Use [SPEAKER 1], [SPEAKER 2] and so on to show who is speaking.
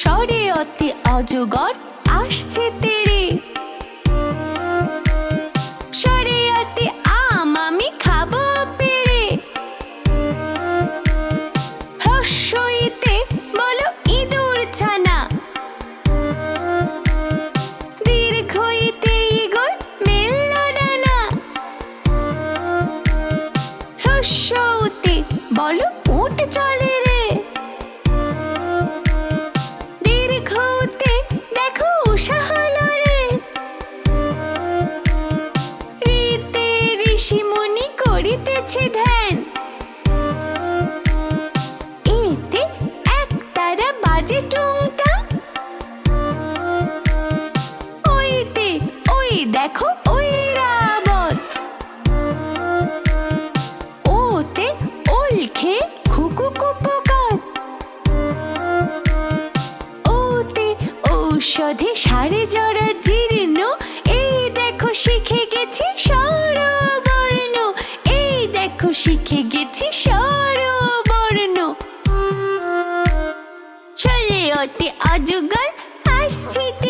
[SPEAKER 1] সরে অতি অজগর আসছে তেরে। আম আমি পেরে। বলো ইঁদুর ছানা। দীর্ঘইতে ইগল বলো উঠ চলে ঋষিমুনি করিতেছে ধ্যান। এতে এক তারা বাজে টুংটাং ওইতে, ওই দেখো, ওই রাবত। ওতে ওল খেয়ে খুকু কুপোকার ওতে ঔষধে সারে জরা দেখো শিখে গেছি স্বরবর্ণ চলে অতি অজগর আসছি